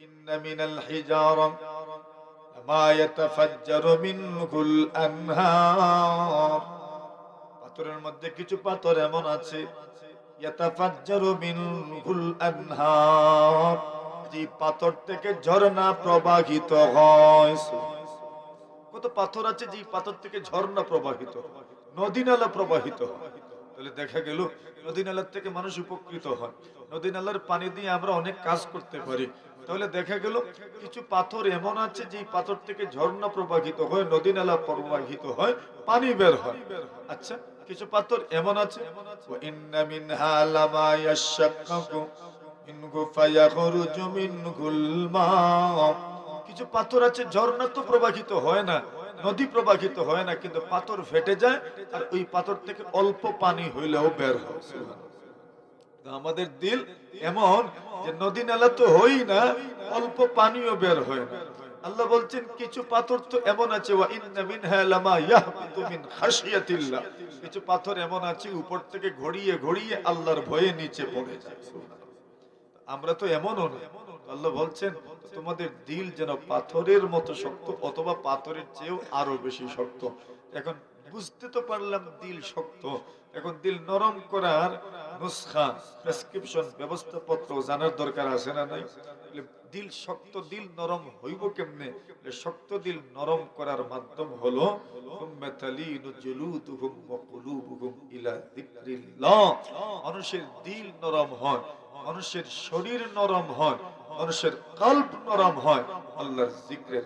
إن من الحجارة ما يتفجر منه الأنهار পাথরের মধ্যে কিছু পাথর এমন আছে ইয়াতাফাজ্জারু মিনহুল আনহার যে পাথর থেকে ঝর্ণা প্রবাহিত হয় কত পাথর আছে যে পাথর থেকে ঝর্ণা প্রবাহিত হয় নদী নালা প্রবাহিত হয় তাহলে দেখা গেল নদী নালার থেকে মানুষ উপকৃত হয় নদী নালার পানি দিয়ে আমরা অনেক কাজ করতে পারি তাহলে দেখা গেল কিছু পাথর এমন আছে যে পাথর থেকে ঝর্ণা প্রবাহিত হয়, নদী নালা প্রবাহিত হয়, পানি বের হয়। আচ্ছা কিছু পাথর এমন আছে? কিছু পাথর আছে, ঝর্ণা তো প্রবাহিত হয় না, নদী প্রবাহিত হয় না, কিন্তু পাথর ফেটে যায় আর ওই পাথর থেকে অল্প পানি হইলেও বের হয় আমাদের দিল এমন যে নদী নালা তো হই না, অল্প পানিও বের হয় না। আল্লাহ বলছেন, কিছু পাথর তো এমন আছে কিছু পাথর এমন আছে, উপর থেকে ঘড়িয়ে ঘড়িয়ে আল্লাহর ভয়ে নিচে পড়ে আমরা তো এমনও না। আল্লাহ বলছেন তোমাদের দিল যেন পাথরের মতো শক্ত, অথবা পাথরের চেয়েও আরও বেশি শক্ত। এখন বুঝতে তো পারলাম দিল শক্ত। এখন দিল নরম করার নুসখা প্রেসক্রিপশন ব্যবস্থাপত্র জানার দরকার আছে না নাই? দিল শক্ত দিল নরম হইব কেমনে? শক্ত দিল নরম করার মাধ্যম হলো মানুষের দিল নরম হয়, মানুষের শরীর নরম হয়, মানুষের কল্প নরম হয়, আল্লাহর জিক্রের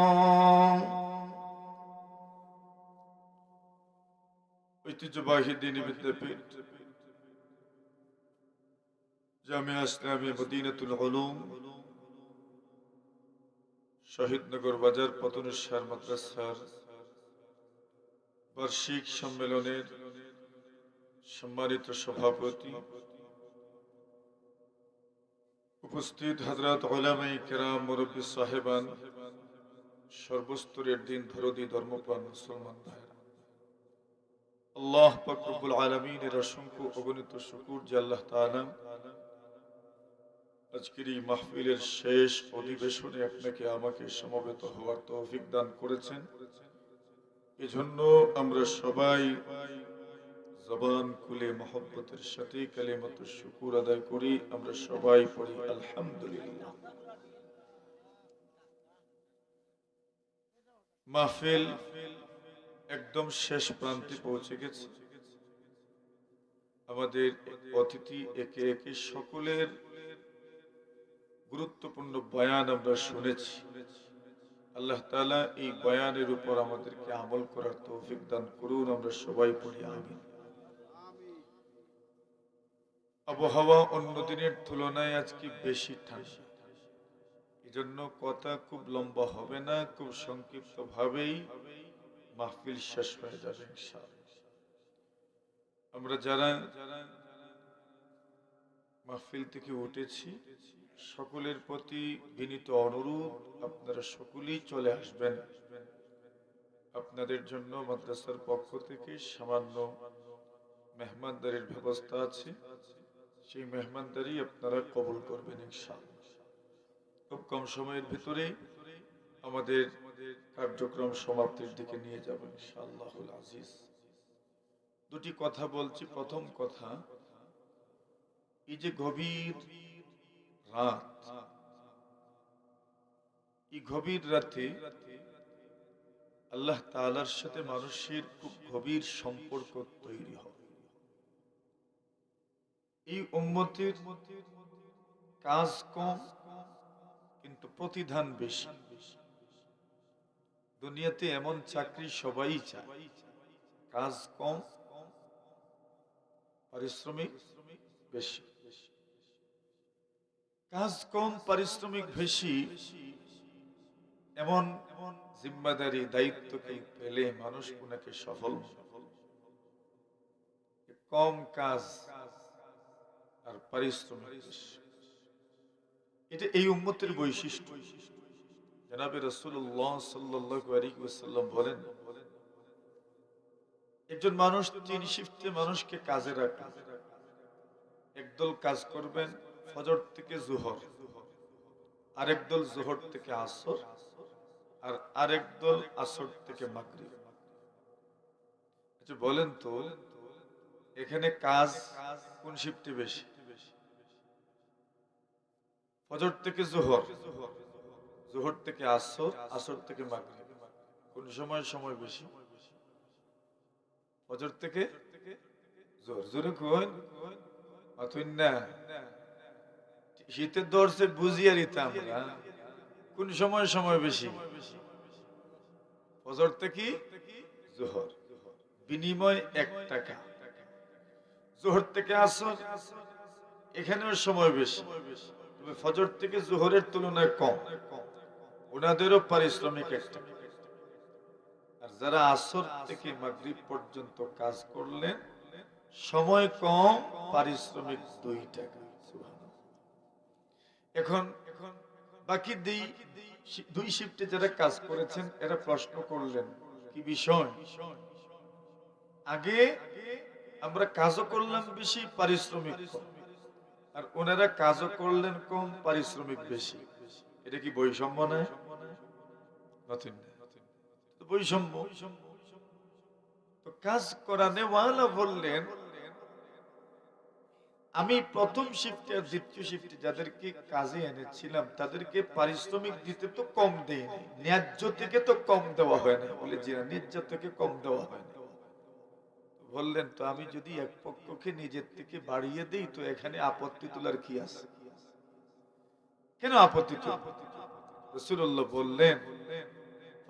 ঐতিহ্যবাহী দিনী বিদ্যাপীঠ জামিয়া ইসলামী মদিনাতুল উলুম, শহীদনগর বাজার পতনেশ্বর মাদ্রাসার বার্ষিক সম্মেলনের সম্মানিত সভাপতি উপস্থিত হজরত ওলামাই কেরাম মুরব্বী সাহেবান সর্বস্তরের দিন ধরদি ধর্মপ্রাণ মুসলমান ভাইরা আল্লাহ পাকরুল আলমিনের অসংখ্য অগণিত শুকুর যে আল্লাহ তাআলা আজকের এই মাহফিলের শেষ অধিবেশনে আপনাকে আমাকে সমবেত হওয়ার তৌফিক দান করেছেন। এজন্য আমরা সবাই জবান খুলে মহব্বতের সাথে কালিমত শুকুর আদায় করি। আমরা সবাই পড়ি আলহামদুলিল্লাহ। মাহফিল একদম শেষ প্রান্তে পৌঁছে গেছে। আমাদের অতিথি একে একে সকলের গুরুত্বপূর্ণ বয়ান আমরা শুনেছি। আল্লাহ তাআলা এই বয়ানের উপর আমাদেরকে আমল করার তৌফিক দান করুন, আমরা সবাই পড়ি, আমিন। আবহাওয়া অন্য দিনের তুলনায় আজকে বেশি ঠান্ডা। এই জন্য কথা খুব লম্বা হবে না, খুব সংক্ষিপ্ত ভাবেই মাহফিল শেষ হয়ে যাবে আমরা যারা মাহফিল থেকে উঠেছি, সকলের প্রতি বিনীত অনুরোধ, আপনারা সকলেই চলে আসবেন। আপনাদের জন্য মাদ্রাসার পক্ষ থেকে সামান্য মেহমানদারির ব্যবস্থা আছে। সেই মেহমানদারি আপনারা কবুল করবেন খুব কম সময়ের ভিতরে আমাদের কার্যক্রম সমাপ্তির দিকে নিয়ে যাব ইনশাআল্লাহুল আজিজ। দুটি কথা বলছি। প্রথম কথা, এই যে গভীর রাত, এই গভীর রাতে আল্লাহ তাআলার সাথে মানুষের খুব গভীর সম্পর্ক তৈরি হয়। এই উম্মতের কাজ কম, কিন্তু প্রতিধান বেশি। দুনিয়াতে এমন চাকরি সবাই চায়। কাজ কম, পারিশ্রমিক বেশি। কাজ কম, পারিশ্রমিক বেশি, এমন এমন জিম্মাদারি দায়িত্বকে পেলে মানুষ কোনাকে সফল। কম কাজ আর পারিশ্রমিক এটা এই উম্মতের বৈশিষ্ট্য। জনাবে রসুল্লাহ ওয়াসাল্লাম বলেন, একজন মানুষ তিন শিফটে মানুষকে কাজে রাখে। একদল কাজ করবেন ফজর থেকে জোহর, আরেক দল জোহর থেকে আসর, আর আরেক দল আসর থেকে মাগরিব। আচ্ছা বলেন তো, এখানে কাজ কোন শিফটে বেশি? ফজর থেকে জোহর। জোহর থেকে আসর আসর থেকে মাগরিব। কোন সময় সময় বেশি? ফজর থেকে জোর জোরে কই অথই না। শীতের দর্শে বুঝিয়ে আমরা। কোন সময় সময় বেশি? ফজর থেকে জোহর। বিনিময় এক টাকা। জোহর থেকে আসর, এখানেও সময় বেশি। তবে ফজর থেকে জোহরের তুলনায় কম। ওনাদেরও পারিশ্রমিক এক টাকা আর যারা আসর থেকে মাগরিব পর্যন্ত কাজ করলেন, সময় কম, পারিশ্রমিক দুই টাকা। এখন, বাকি দুই দুই শিফটে যারা কাজ করেছেন, এরা প্রশ্ন করলেন, কি বিষয়? আগে আমরা কাজও করলাম বেশি, পারিশ্রমিক আর ওনারা কাজও করলেন কম, পারিশ্রমিক বেশি। এটা কি বৈষম্য নয়? বৈষম্য। তো কাজ করা নেওয়ালা বললেন, আমি প্রথম শিফটে আর দ্বিতীয় শিফটে যাদেরকে কাজে এনেছিলাম, তাদেরকে পারিশ্রমিক দিতে তো কম দেয়নি ন্যায্য থেকে তো কম দেওয়া হয় না বলে না ন্যায্য থেকে কম দেওয়া হয় না বললেন, তো আমি যদি এক পক্ষকে নিজের থেকে বাড়িয়ে দিই, তো এখানে আপত্তি তোলার কি আছে? কেন আপত্তি তুলব? রসুল্লাহ বললেন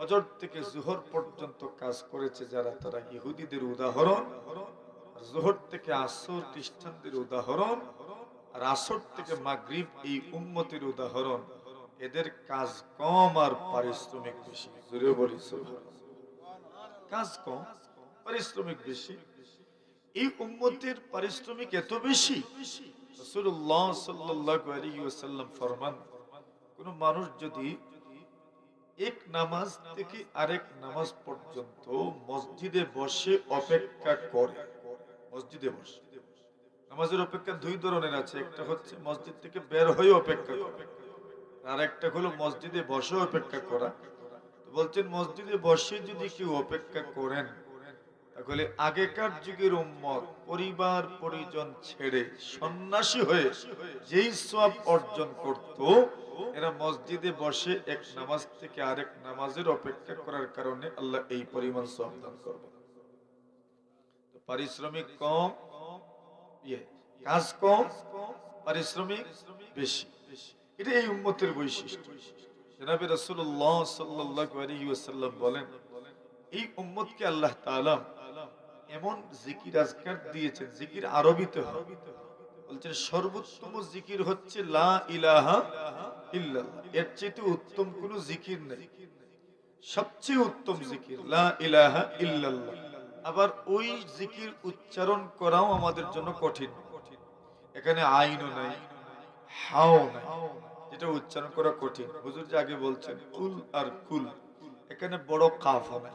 ফজর থেকে জোহর পর্যন্ত কাজ করেছে যারা, তারা ইহুদিদের উদাহরণ জোহর থেকে আসর খ্রিস্টানদের উদাহরণ, আর আসর থেকে মাগরিব এই উম্মতের উদাহরণ। এদের কাজ কম আর পারিশ্রমিক বেশি। জোরে বলি কাজ কম, পারিশ্রমিক বেশি। এই উম্মতের পারিশ্রমিক এত বেশি? রাসূলুল্লাহ সাল্লাল্লাহু আলাইহি ওয়াসাল্লাম ফরমান, কোন মানুষ যদি এক নামাজ থেকে আরেক নামাজ পর্যন্ত মসজিদে বসে অপেক্ষা করে। মসজিদে বসে। নামাজের অপেক্ষা দুই ধরনের আছে। একটা হচ্ছে মসজিদ থেকে বের হয়ে অপেক্ষা করা। আর একটা হলো মসজিদে বসে অপেক্ষা করা। বলছেন, মসজিদে বসে যদি কেউ অপেক্ষা করেন তাহলে আগেকার যুগের উম্মত, পরিবার পরিজন ছেড়ে সন্ন্যাসী হয়ে যেই সব অর্জন করত, এরা মসজিদে বসে এক নামাজ থেকে আরেক নামাজের অপেক্ষা করার কারণে আল্লাহ এই পরিমাণ সব দান করবে। পারিশ্রমিক কম ইয়ে কাজ কম, পারিশ্রমিক বেশি। এটা এই উম্মতের বৈশিষ্ট্য। জনাবে রাসূলুল্লাহ সাল্লাল্লাহু আলাইহি বলেন, এই উম্মতকে আল্লাহ তাআলা এমন জিকির আজকার দিয়েছেন, জিকির আরবিতে বলছেন, সর্বোত্তম জিকির হচ্ছে এর চেয়ে উত্তম কোনো জিকির নেই। সবচেয়ে উত্তম জিকির ইল্লাল্লাহ। আবার ওই জিকির উচ্চারণ করাও আমাদের জন্য কঠিন। এখানে আইনও নাই, হাও নাই, যেটা উচ্চারণ করা কঠিন। হুজুর যে আগে বলছেন কুল আর কুল। এখানে বড় কাফ হবে,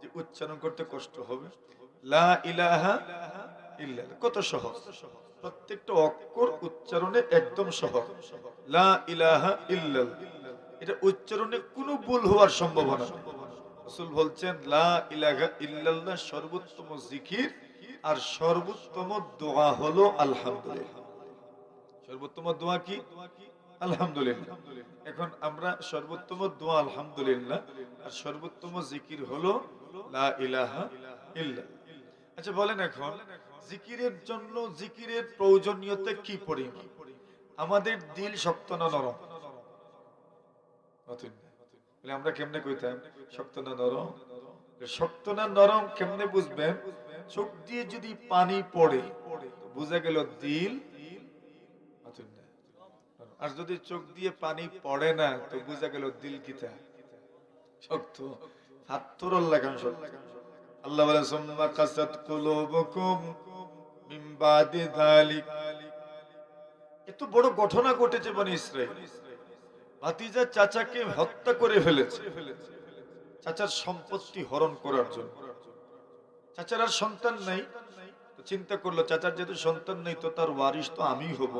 যে উচ্চারণ করতে কষ্ট হবে। লা ইলাহা কত সহজ? প্রত্যেকটা অক্ষর উচ্চারণে একদম সহজ। লা ইলাহা এটা উচ্চারণে কোনো ভুল হওয়ার সম্ভাবনা লা ইলাহা সর্বোত্তম জিকির আর সর্বোত্তম দোয়া হলো আলহামদুলিল্লাহ। সর্বোত্তম দোয়া কি? এখন আমরা সর্বোত্তম দোয়া আলহামদুলিল্লাহ আর সর্বোত্তম জিকির হলো লা ইলাহা আচ্ছা বলেন এখন, জিকিরের জন্য জিকিরের প্রয়োজনীয়তা কি পরিমাণ? আমাদের দিল শক্ত না নরম? আমরা কেমনে কইতাম, শক্ত না নরম? শক্ত না নরম কেমনে বুঝবেন? চোখ দিয়ে যদি পানি পড়ে বোঝা গেল দিল আর যদি চোখ দিয়ে পানি পড়ে না, তো বোঝা গেল দিল কিতা? শক্ত। হাত্তর লাগান শক্ত। আল্লাহ বলে সুম্মা কাসাত কুলুবুকুম মিন বাদি যালিক এত বড় ঘটনা ঘটেছে বনি ইসরাইল। ভাতিজা চাচাকে হত্যা করে ফেলেছে। চাচার সম্পত্তি হরণ করার জন্য। চাচার আর সন্তান নাই। চিন্তা করল, চাচার যেহেতু সন্তান নেই, তো তার ওয়ারিশ তো আমি হব।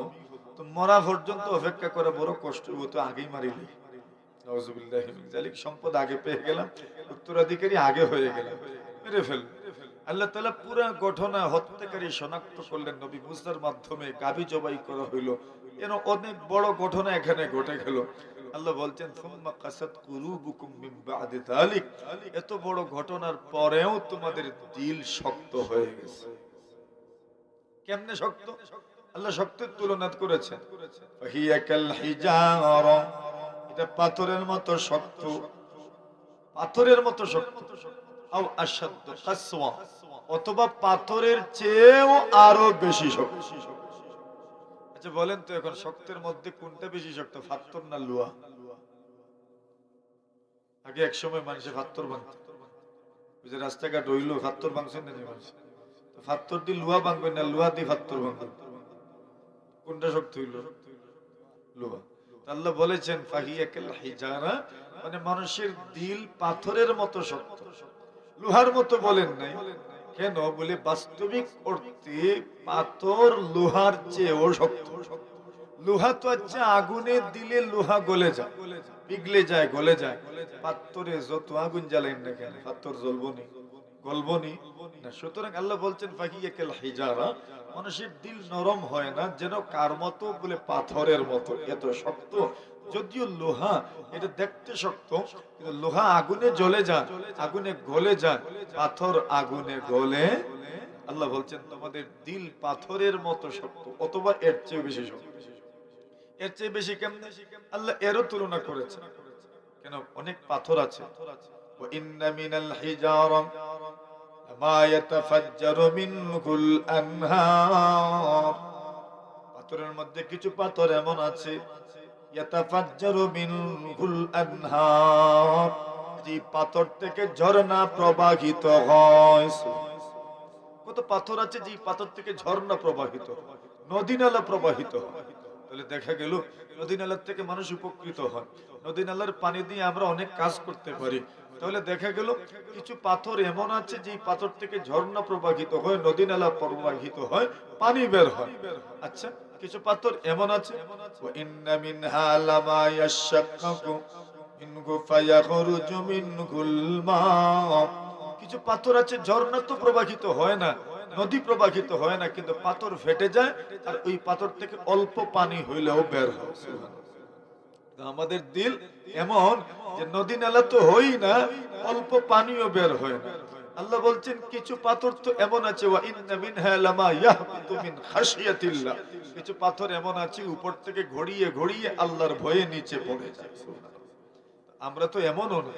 তো মরা পর্যন্ত অপেক্ষা করা বড় কষ্ট হব তো আগেই মারিলি যালিক, সম্পদ আগে পেয়ে গেলাম, উত্তরাধিকারী আগে হয়ে গেলাম। মেরে ফেল আল্লাহ তাআলা পুরো ঘটনা হত্যাকারী শনাক্ত করলেন নবী মুসার মাধ্যমে গাবি জবাই করা হইল। এর অনেক বড় ঘটনা এখানে ঘটে গেল। আল্লাহ বলছেন এত বড় ঘটনার পরেও তোমাদের দিল শক্ত হয়ে গেছে। কেমনে শক্ত? আল্লাহ শক্তের তুলনা করেছেন। এটা পাথরের মতো শক্ত। পাথরের মতো শক্ত। অথবা পাথরের চেয়েও আরও বেশি শক্ত। আচ্ছা বলেন তো এখন শক্তের মধ্যে কোনটা বেশি শক্ত পাথর না লুয়া? আগে এক সময় মানুষে ভাঙত ওই যে রাস্তাঘাট হইল পাথর ভাঙছেন না মানুষ? পাথর দিয়ে লুহা ভাঙবেন না লুহা দিয়ে পাথর ভাঙবেন কোনটা শক্ত হইল? লোহা আল্লাহ বলেছেন, ফাহিয়াকাল হিজারা মানে মানুষের দিল পাথরের মতো শক্ত। লোহার মতো বলেন নাই। কেন? বলে বাস্তবিক অর্থে পাথর লোহার চেয়েও শক্ত। লোহা তো হচ্ছে আগুনে দিলে লোহা গলে যায়, পিগলে যায়, গলে যায়। পাথরে যত আগুন জ্বালেন না কেন, পাথর জ্বলবনি গলবনি না। সুতরাং আল্লাহ বলছেন ফাহিয়াকাল হিজারা মানুষের দিল নরম হয় না, যেন কার মতো বলে পাথরের মতো, এত শক্ত। যদিও লোহা, এটা দেখতে শক্ত, কিন্তু লোহা আগুনে জ্বলে যান, আগুনে গলে যান, পাথর আগুনে গলে। আল্লাহ বলছেন, তোমাদের দিল পাথরের মতো শক্ত, অথবা এর চেয়ে বেশি শক্ত। এর চেয়ে বেশি কেমন? আল্লাহ এরও তুলনা করেছে। কেন? অনেক পাথর আছে। ইন্না মিনাল মা ইয়াতাফাজ্জারু মিনহুল আনহার। পাথরের মধ্যে কিছু পাথর এমন আছে, ইয়াতাফাজ্জারু মিনহুল আনহার। যে পাথর থেকে ঝর্ণা প্রবাহিত হয়। কত পাথর আছে যে পাথর থেকে ঝর্ণা প্রবাহিত নদী নালা প্রবাহিত হয়। তাহলে দেখা গেল নদী নালার থেকে মানুষ উপকৃত হয়। নদী নালার পানি দিয়ে আমরা অনেক কাজ করতে পারি। তাহলে দেখা গেল কিছু পাথর এমন আছে যে পাথর থেকে ঝর্ণা প্রবাহিত হয়, নদী নালা প্রবাহিত হয়, পানি বের হয়। আচ্ছা কিছু পাথর এমন আছে? কিছু পাথর আছে, ঝর্ণা তো প্রবাহিত হয় না। নদী প্রবাহিত হয় না, কিন্তু পাথর ফেটে যায় আর ওই পাথর থেকে অল্প পানি হইলেও বের হয়। আমাদের দিল এমন যে নদী নালা তো হই না, অল্প পানিও বের হয় না। আল্লাহ বলছেন, কিছু পাথর তো এমন আছে কিছু পাথর এমন আছে, উপর থেকে ঘড়িয়ে ঘড়িয়ে আল্লাহর ভয়ে নিচে পড়ে যায়। আমরা তো এমনও না।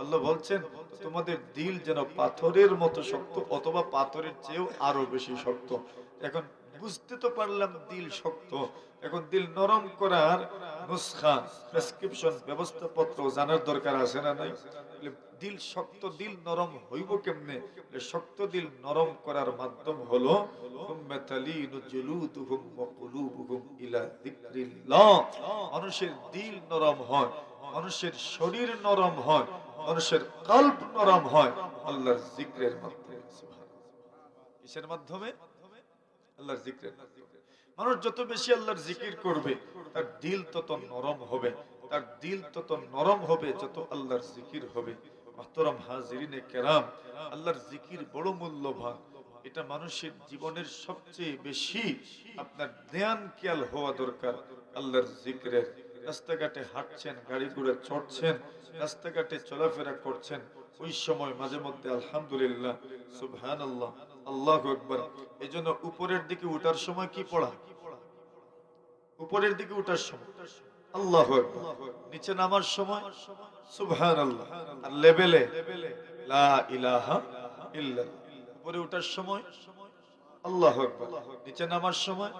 আল্লাহ বলছেন, তোমাদের দিল যেন পাথরের মতো শক্ত অথবা পাথরের চেয়েও আরও বেশি শক্ত। এখন বুঝতে তো পারলাম দিল শক্ত। এখন দিল নরম করার নুসখা, প্রেসক্রিপশন, ব্যবস্থাপত্র জানার দরকার আছে না নাই? দিল শক্ত, দিল নরম হইব কেমনে? শক্ত দিল নরম করার মাধ্যম হলো মানুষের দিল নরম হয় মানুষের শরীর নরম হয় মানুষের কল্প নরম হয় আল্লাহর জিক্রের মাধ্যমে কিসের মাধ্যমে? আল্লাহর জিক্রের মানুষ যত বেশি আল্লাহর জিকির করবে, তার দিল তত নরম হবে। তার দিল তত নরম হবে, যত আল্লাহর জিকির হবে। মাহতরম হাজিরিনে কেরাম, আল্লাহর জিকির বড় মূল্যবান। এটা মানুষের জীবনের সবচেয়ে বেশি আপনার ধ্যান খেয়াল হওয়া দরকার, আল্লাহর জিক্রের রাস্তাঘাটে হাঁটছেন, গাড়ি ঘোড়া চড়ছেন, রাস্তাঘাটে চলাফেরা করছেন, ওই সময় মাঝে মধ্যে আলহামদুলিল্লাহ সুবহান আল্লাহ আল্লাহ একবার এই জন্য উপরের দিকে উঠার সময় কি পড়া? উপরের দিকে উঠার সময়। আল্লাহ নিচে নামার সময়? সুবহান আল্লাহ আর লেভেলে লা ইলাহা উপরে ওঠার সময়? আল্লাহ নিচে নামার সময়?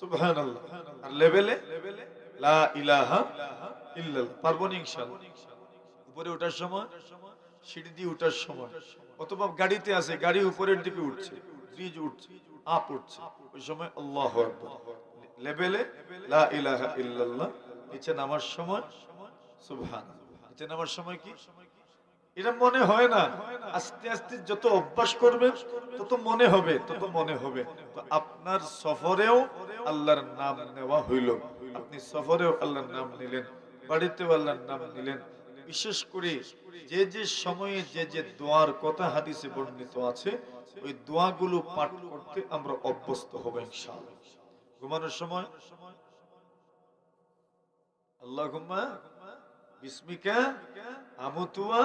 সুবহানাল্লাহ। আর লেভেলে লা ইলাহা পারব না ইনশাআল্লাহ। উপরে ওঠার সময়, সিঁড়ি দিয়ে ওঠার সময়, অথবা গাড়িতে আছে, গাড়ি উঠছে ব্রিজ উঠছে আপ উঠছে, ওই সময় আল্লাহ লেভেলে লা ইলাহা ইল্লাল্লাহ, নিচে নামার সময় নিচে নামার সময় কি? এটা মনে হয় না। আস্তে আস্তে যত অভ্যাস করবে, তত মনে হবে, তত মনে হবে। আপনার সফরেও আল্লাহর নাম নেওয়া হইল। আপনি সফরেও আল্লাহর নাম নিলেন, বাড়িতেও আল্লাহর নাম নিলেন। বিশেষ করে যে যে সময়ে যে যে দোয়ার কথা হাদিসে বর্ণিত আছে, ওই দোয়াগুলো পাঠ করতে আমরা অভ্যস্ত হব ইনশাআল্লাহ। ঘুমানোর সময়? আল্লাহুম্মা বিসমিকা আমতুয়া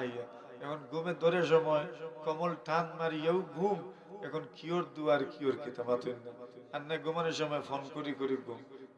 আইয়া। এখন ঘুমে ধরে সময়, কমল টান মারিয়াও ঘুম। এখন কিওর দুয়ার কিওর কিতাবাতুন আর না ঘুমানোর সময় ফোন করি করি ঘুম।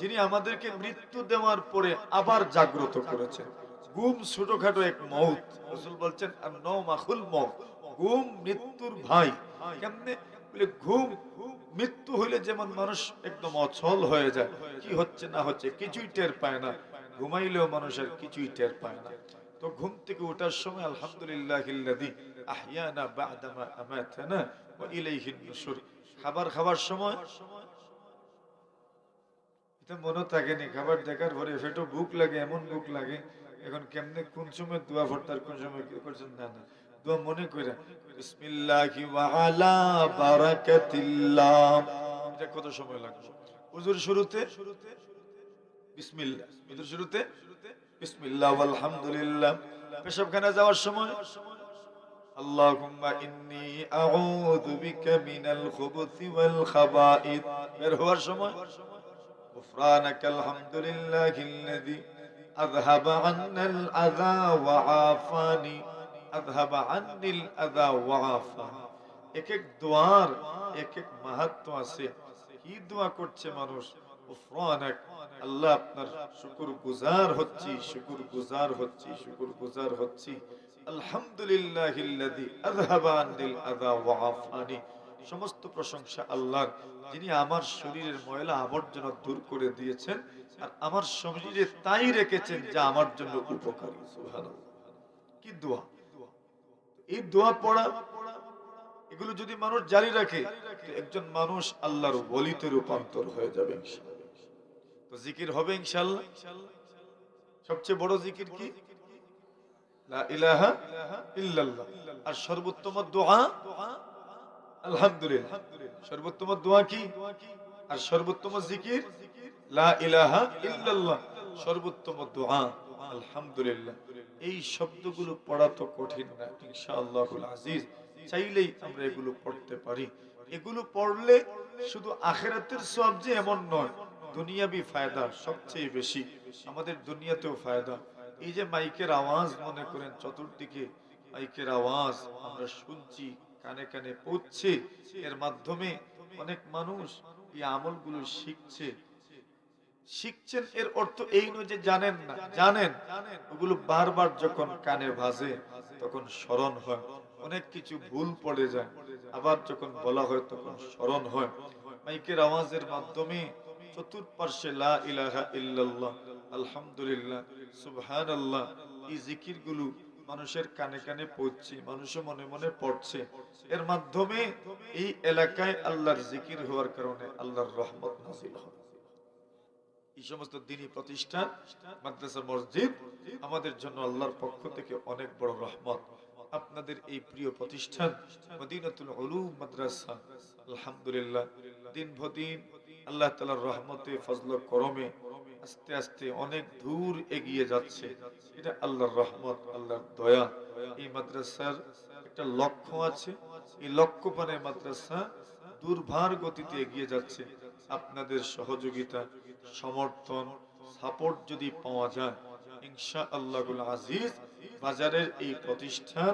যিনি আমাদেরকে মৃত্যু দেওয়ার পরে আবার জাগ্রত করেছেন ঘুম ছোটখাটো এক মৌত রসুল বলছেন আর মৃত্যুর ভাই। কেমনে? ঘুম, মৃত্যু হইলে যেমন মানুষ একদম অচল হয়ে যায়, কি হচ্ছে না হচ্ছে কিছুই টের পায় না। ঘুমাইলেও মানুষের কিছুই টের পায় না। তো ঘুম থেকে ওঠার সময়, আলহামদুলিল্লাহ আহিয়ানা বাদামা আমাতানা ওয়া ইলাইহিন নুশুর খাবার খাবার সময় এটা মনে থাকেনি খাবার দেখার পরে ফেটো ভুক লাগে, এমন ভুক লাগে, এখন কেমনে কোন সময় দোয়া ভর্তার কোন সময় কি করছেন না না। দোয়া মনে করে বিসমিল্লাহি ওয়া আলা বারাকাতিল্লাহ। এটা কত সময় লাগবে? হুজুর শুরুতে, বিসমিল্লাহ। হুজুর শুরুতে, বিসমিল্লাহ, আলহামদুলিল্লাহ। পেশাবখানা যাওয়ার সময়, আল্লাহুম্মা ইন্নী আউযু বিকা মিনাল খুবুথি ওয়াল খাবাইথ বের হওয়ার সময় غفرانك الحمد لله الذي أذهب عنا الأذى وعافاني أذهب عني الأذى وعافاني এক এক দোয়ার এক এক মাহাত্ম আছে কি দোয়া করছে মানুষ উফরানাক আল্লাহ আপনার শুকুর গুজার হচ্ছি শুকুর গুজার হচ্ছি শুকুর গুজার হচ্ছি আলহামদুলিল্লাহিল্লাযী আযহাবা আনিল আযা ওয়া আফানি সমস্ত প্রশংসা আল্লাহর যিনি আমার শরীরের ময়লা আবর্জনা দূর করে দিয়েছেন আর আমার শরীরে তাই রেখেছেন যা আমার জন্য উপকারী। কি দোয়া? এই দোয়া পড়া, এগুলো যদি মানুষ জারি রাখে একজন মানুষ আল্লাহর বলিতে রূপান্তর হয়ে যাবে তো জিকির হবে ইনশাআল্লাহ। সবচেয়ে বড় জিকির কি? আর সর্বোত্তম দোয়া? আলহামদুলিল্লাহ। সর্বোত্তম দোয়া কি? আর সর্বোত্তম জিকির? সর্বোত্তম দোয়া। আলহামদুলিল্লাহ। এই শব্দগুলো পড়া তো কঠিন না, ইনশাআল্লাহুল আজিজ। চাইলেই আমরা এগুলো পড়তে পারি। এগুলো পড়লে শুধু আখেরাতের সব যে এমন নয়, দুনিয়াবি ফায়দা সবচেয়ে বেশি। আমাদের দুনিয়াতেও ফায়দা। এই যে মাইকের আওয়াজ মনে করেন, চতুর্দিকে মাইকের আওয়াজ আমরা শুনছি কানে কানে পৌঁছছে এর মাধ্যমে অনেক মানুষ এই আমলগুলো শিখছে। শিখছেন এর অর্থ এই নয় যে জানেন না। জানেন, ওগুলো বারবার যখন কানে ভাজে তখন স্মরণ হয়। অনেক কিছু ভুল পড়ে যায়। আবার যখন বলা হয়, তখন স্মরণ হয়। মাইকের আওয়াজের মাধ্যমে চতুর্পার্শ্বে লা ইলাহা ইল্লাল্লাহ, আলহামদুলিল্লাহ, সুবহানাল্লাহ, এই জিকিরগুলো মানুষের কানে কানে পড়ছে, মানুষও মনে মনে পড়ছে। এর মাধ্যমে এই এলাকায় আল্লাহর জিকির হওয়ার কারণে আল্লাহর রহমত নাজিল হয় এই সমস্ত দিনী প্রতিষ্ঠান, মাদ্রাসা, মসজিদ, আমাদের জন্য আল্লাহর পক্ষ থেকে অনেক বড় রহমত। আপনাদের এই প্রিয় প্রতিষ্ঠান, মদিনাতুল উলুম মাদ্রাসা, আলহামদুলিল্লাহ দিন ভদিন আল্লাহ তাআলার রহমতে ফজল করমে আস্তে আস্তে অনেক দূর এগিয়ে যাচ্ছে। এটা আল্লাহর রহমত, আল্লাহর দয়া। এই মাদ্রাসার একটা লক্ষ্য আছে। এই লক্ষ্য পানে মাদ্রাসা দুর্ভার গতিতে এগিয়ে যাচ্ছে। আপনাদের সহযোগিতা, সমর্থন, সাপোর্ট যদি পাওয়া যায় ইনশা আল্লাহুল আজিজ বাজারের এই প্রতিষ্ঠান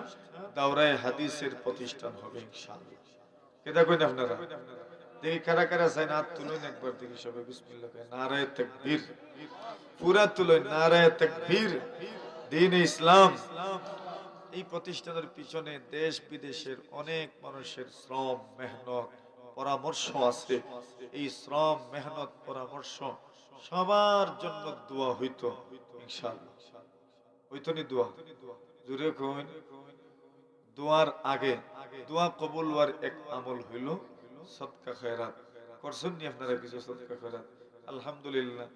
দাওরায় হাদিসের প্রতিষ্ঠান হবে ইনশাআল্লাহ। কে দেখেন আপনারা? দেখি চাই না একবার, দেখি সবাই বিসমিল্লাহ কয়, নারায়ে পুরা নারায়ে দিন ইসলাম। এই প্রতিষ্ঠানের পিছনে দেশ বিদেশের অনেক মানুষের শ্রম, মেহনত, পরামর্শ আছে। এই শ্রম, মেহনত, পরামর্শ সবার জন্য দোয়া হইতো হইতো নি দোয়া? জুড়ে কইন। দোয়ার আগে, দোয়া কবুল হওয়ার এক আমল হইল সদকা খয়রাত, করছেন আপনারা কিছু আলহামদুলিল্লাহ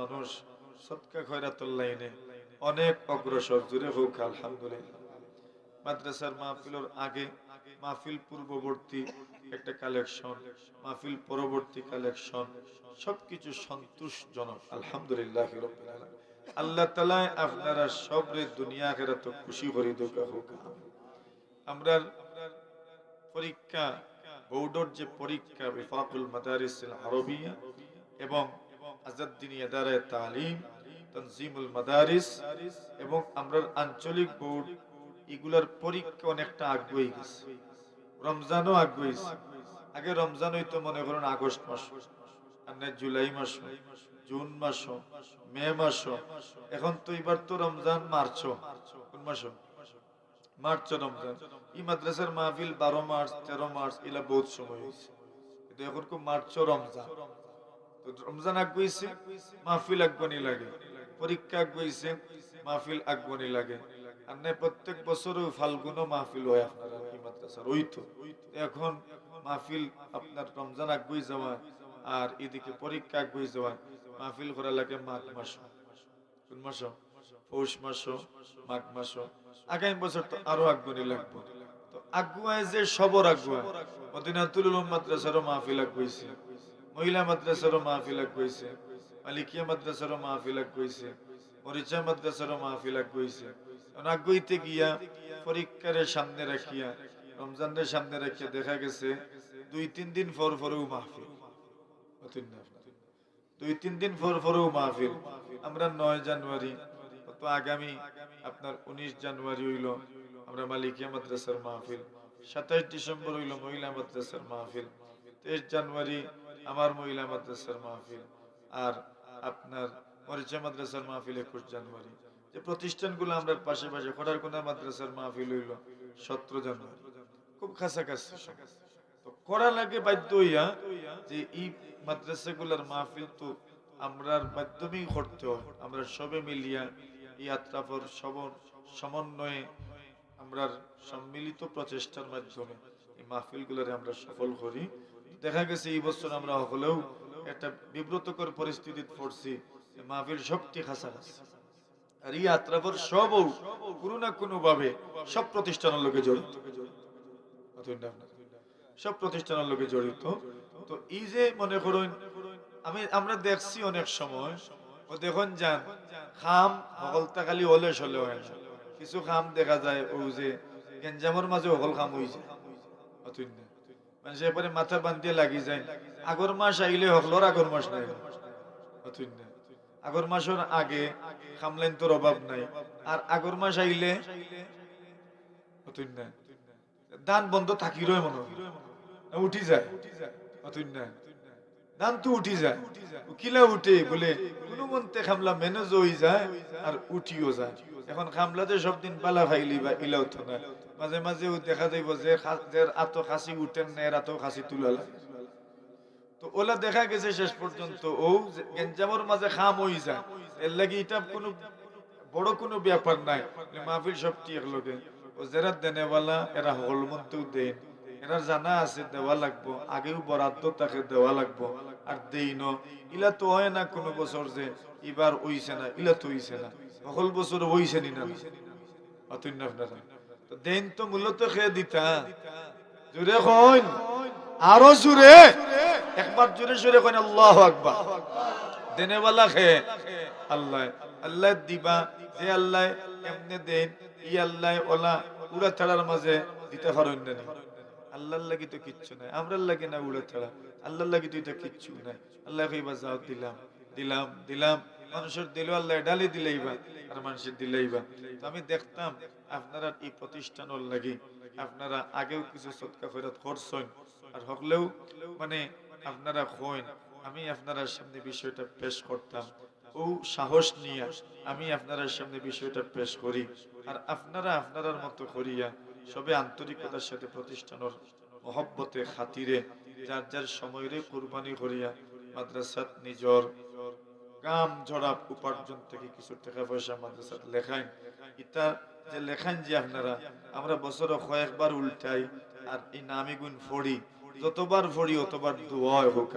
মানুষ অনেক অগ্রসর, জুড়ে হোক, আলহামদুলিল্লাহ। মাদ্রাসার আগে মাহফিল পূর্ববর্তী একটা কালেকশন, মাহফিল পরবর্তী কালেকশন, সবকিছু সন্তোষজনক আলহামদুলিল্লাহ। আল্লাহ তাআলা আপনারা সবরে দুনিয়া আখিরাত খুশি করে দেখ হোক আমরা পরীক্ষা বোর্ডের যে পরীক্ষা বিফাকুল মাদারিসিল আরবিয়া এবং আজাদ্দিন ইদারায়ে তালিম, তনজিমুল মাদারিস এবং আমরা আঞ্চলিক বোর্ড, এগুলার পরীক্ষা অনেকটা আগ্রহী গেছে। রমজানও আগ্রহীছে আগে রমজান হইতো মনে করুন আগস্ট মাস জুলাই মাস জুন মাস মে মাস এখন তো এবার তো রমজান মার্চ কোন মাস মার্চ রমজান। এই মাদ্রাসার মাহফিল বারো মার্চ, তেরো মার্চ, এলা বহুত সময় হয়েছে। কিন্তু এখন খুব মার্চ রমজান। রমজান আগুইছে মাহফিল আগুয়ানি লাগে। পরীক্ষা আগুইছে মাহফিল আগুয়ানি লাগে। আর না প্রত্যেক বছরও ফাল্গুনও মাহফিল হয় আপনারা এই মাদ্রাসার, ওই তো। এখন মাহফিল আপনার রমজান আগুই যাওয়া আর এদিকে পরীক্ষা আগুই যাওয়া, মাহফিল করা লাগে মাঘ মাস কোন মাস পৌষ মাস মাঘ মাস আগামী বছর তো আরও আগুয়ানি লাগবে। আগুয়ায় যে সবর আগুয়া, মদিনাতুল মাদ্রাসারও মাহফিল আগুইছে মহিলা মাদ্রাসারও মাহফিল আগুইছে মালিকিয়া মাদ্রাসারও মাহফিল আগুইছে মরিচা মাদ্রাসারও মাহফিল আগুইছে আগুইতে গিয়া পরীক্ষার সামনে রাখিয়া, রমজানের সামনে রাখিয়া দেখা গেছে, দুই তিন দিন পর পরেও মাহফিল। দুই তিন দিন পর পরেও মাহফিল। আমরা নয় জানুয়ারি তো আগামী আপনার উনিশ জানুয়ারি হইল, আমরা মালিকিয়া মাদ্রাসার মাহফিল। সাতাইশ ডিসেম্বর হইল মহিলা মাদ্রাসার মাহফিল। তেইশ জানুয়ারি আমার মহিলা মাদ্রাসার মাহফিল আর আপনার মরিচা মাদ্রাসার মাহফিল একুশ জানুয়ারি। যে প্রতিষ্ঠানগুলো আমরা পাশে পাশে খোটারকোনা মাদ্রাসার মাহফিল হইল সতেরো জানুয়ারি। খুব কাছাকাছি। তো করা লাগে বাধ্য হইয়া যে এই মাদ্রাসাগুলোর মাহফিল তো আমরার মাধ্যমেই করতে হয়, আমরা সবে মিলিয়া এই আত্রাফর সবর সমন্বয়ে আমরা সম্মিলিত প্রচেষ্টার মাধ্যমে এই মাহফিলগুলোরে আমরা সফল করি। দেখা গেছে এই বছর আমরা হলেও একটা বিব্রতকর পড়ছি মাহফিল সবটি আর এই কোনো না সব প্রতিষ্ঠানের লোকে জড়িত। সব প্রতিষ্ঠানের লোকে জড়িত। তো এই যে মনে করুন, আমি, আমরা দেখছি অনেক সময় ও দেখুন যান, খাম হকলতা খালি হলে চলে হয় কিছু খাম দেখা যায়, ও যে গেঞ্জামের মাঝে হকল খাম হয়ে যায় অতএব না। মানে সে পরে মাথা বান্ধিয়ে লাগি যায় আগর মাস আইলে হকলর আগর মাস নাই। আগর মাসের আগে খামলাইন তোর অভাব নাই আর আগর মাস আইলে। দান বন্ধ থাকি রয় মনে। উঠি যায়। দান তো উঠি যায় ও কিলা উঠে বলে মন্তে খামলা মেনেজ হয়ে যায় আর উঠিও যায়। এখন খামলাতে সব দিন পালা ফাইলি বা ইলা উঠো না। মাঝে মাঝে দেখা যাইব যে যার আতো খাসি উঠেন না, এর আতো খাসি তুলা লাগে তো ওলা দেখা গেছে শেষ পর্যন্ত, ও গেঞ্জামর মাঝে খাম হয়ে যায়। এর লাগি এটা কোনো বড় কোনো ব্যাপার নাই। মাহফিল সবটি একলগে ও যারা দেনেওয়ালা এরা হল মন্তেও দেন। এরা জানা আছে দেওয়া লাগবো। আগেও বরাদ্দ তাকে দেওয়া লাগবো। আর দেই ন। ইলা তো হয় না কোনো বছর যে এবার হইছে না, ইলা তো হইছে না। সকল বছর হইছে নি না। অতন্য আপনারা। তো দেন তো মূলত খেয়ে দিতা। জোরে কইন। আরও জোরে। একবার জোরে জোরে কইন, আল্লাহু আকবার। দেনেওয়ালা খেয়ে আল্লাহ আল্লাহ দিবা। যে আল্লাহ এমনি দেন ই আল্লাহ ওলা উড়া ছাড়ার মাঝে দিতে পারেন নি। আল্লাহর লাগি তো কিচ্ছু নাই, আমরার লাগে না উড়ে থাড়া আল্লাহর লাগি তো কিচ্ছু নাই। আল্লাহ কইবা যাও দিলাম দিলাম দিলাম। মানুষের দিল আল্লাহ ডালি দিলেইবা, আর মানুষের দিলেইবা। তো আমি দেখতাম আপনারা এই প্রতিষ্ঠানের লাগি, আপনারা আগেও কিছু সৎকা ফেরত করছেন, আর হকলেও মানে আপনারা কইন আমি আপনার সামনে বিষয়টা পেশ করতাম। ও সাহস নিয়ে আমি আপনার সামনে বিষয়টা পেশ করি, আর আপনারা আপনার মতো করিয়া সবে আন্তরিকতার সাথে প্রতিষ্ঠানের মহব্বতে খাতিরে, যার যার সময়ের কুরবানি করিয়া মাদ্রাসাত নিজর কাম ঝরা উপার্জন থেকে কিছু টাকা পয়সা মাদ্রাসাত লেখাই ইটা যে লেখান যে আপনারা, আমরা বছরে কয়েকবার উল্টাই আর এই নামি গুণ ফড়ি, যতবার ফড়ি অতবার দোয়া হোক